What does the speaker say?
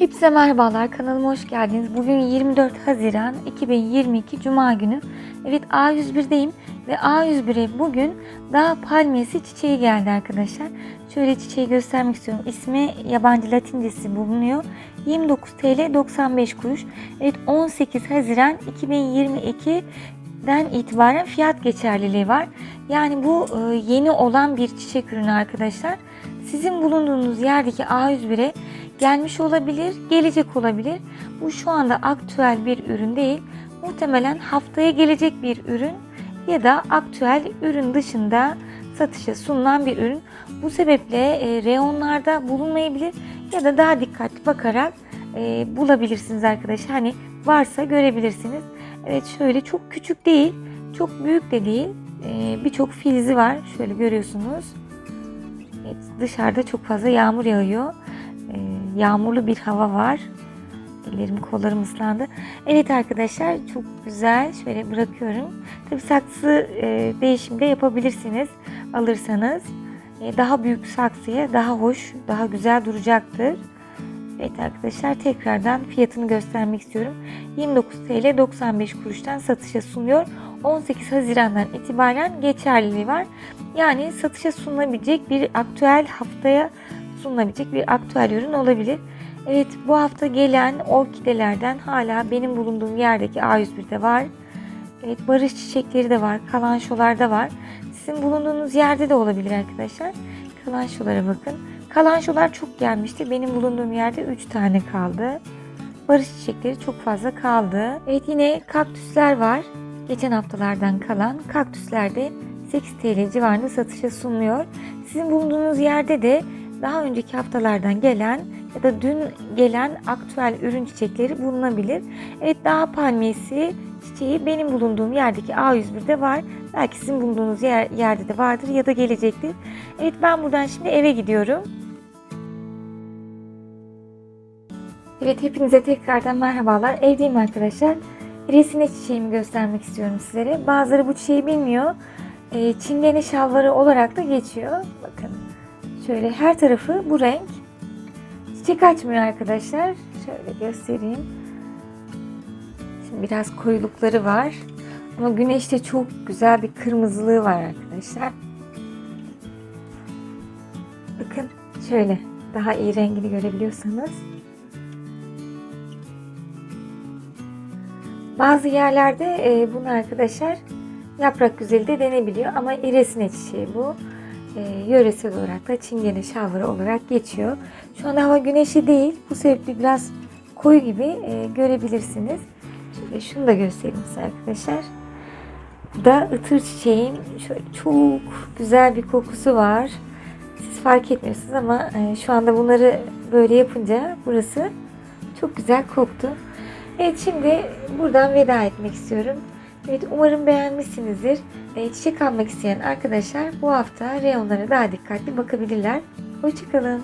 Hepinize merhabalar kanalıma hoş geldiniz. Bugün 24 Haziran 2022 Cuma günü. Evet A101'deyim ve A101'e bugün dağ palmiyesi çiçeği geldi arkadaşlar. Şöyle çiçeği göstermek istiyorum. İsmi yabancı latincesi bulunuyor. 29 TL 95 kuruş. Evet 18 Haziran 2022'den itibaren fiyat geçerliliği var. Yani bu e, yeni olan bir çiçek ürünü arkadaşlar. Sizin bulunduğunuz yerdeki A101'e gelmiş olabilir, gelecek olabilir. Bu şu anda aktüel bir ürün değil. Muhtemelen haftaya gelecek bir ürün ya da aktüel ürün dışında satışa sunulan bir ürün. Bu sebeple e, reyonlarda bulunmayabilir ya da daha dikkatli bakarak e, bulabilirsiniz arkadaşlar. Hani varsa görebilirsiniz. Evet şöyle çok küçük değil, çok büyük de değil. E, Birçok filizi var. Şöyle görüyorsunuz. Evet, dışarıda çok fazla yağmur yağıyor. Yağmurlu bir hava var. Ellerim kollarım ıslandı. Evet arkadaşlar çok güzel. Şöyle bırakıyorum. Tabi saksı e, değişimde yapabilirsiniz alırsanız. E, daha büyük saksıya daha hoş, daha güzel duracaktır. Evet arkadaşlar tekrardan fiyatını göstermek istiyorum. 29 TL 95 kuruştan satışa sunuyor. 18 Haziran'dan itibaren geçerliliği var. Yani satışa sunulabilecek bir aktüel haftaya sunulabilecek bir aktüel ürün olabilir. Evet bu hafta gelen orkidelerden hala benim bulunduğum yerdeki A101'de var. Evet barış çiçekleri de var. Kalanşolar da var. Sizin bulunduğunuz yerde de olabilir arkadaşlar. Kalanşolara bakın. Kalanşolar çok gelmişti. Benim bulunduğum yerde 3 tane kaldı. Barış çiçekleri çok fazla kaldı. Evet yine kaktüsler var. Geçen haftalardan kalan kaktüsler de 8 TL civarında satışa sunuluyor. Sizin bulunduğunuz yerde de daha önceki haftalardan gelen ya da dün gelen aktüel ürün çiçekleri bulunabilir. Evet dağ palmiyesi çiçeği benim bulunduğum yerdeki A101'de var. Belki sizin bulunduğunuz yer, yerde de vardır ya da gelecektir. Evet ben buradan şimdi eve gidiyorum. Evet hepinize tekrardan merhabalar. Evdeyim arkadaşlar. Resine çiçeğimi göstermek istiyorum sizlere. Bazıları bu çiçeği bilmiyor. Ee, Çingene şalvarı olarak da geçiyor. Bakın şöyle her tarafı bu renk. Çiçek açmıyor arkadaşlar. Şöyle göstereyim. Şimdi biraz koyulukları var. Ama güneşte çok güzel bir kırmızılığı var arkadaşlar. Bakın şöyle daha iyi rengini görebiliyorsanız. Bazı yerlerde e, bunu arkadaşlar yaprak güzeli de denebiliyor ama iresine çiçeği bu. E, yöresel olarak da çingene şavları olarak geçiyor. Şu anda hava güneşi değil. Bu sebeple biraz koyu gibi e, görebilirsiniz. Şöyle şunu da göstereyim size arkadaşlar. Da ıtır çiçeğin şöyle çok güzel bir kokusu var. Siz fark etmiyorsunuz ama e, şu anda bunları böyle yapınca burası çok güzel koktu. Evet şimdi buradan veda etmek istiyorum. Evet umarım beğenmişsinizdir. E, çiçek almak isteyen arkadaşlar bu hafta reyonlara daha dikkatli bakabilirler. Hoşçakalın.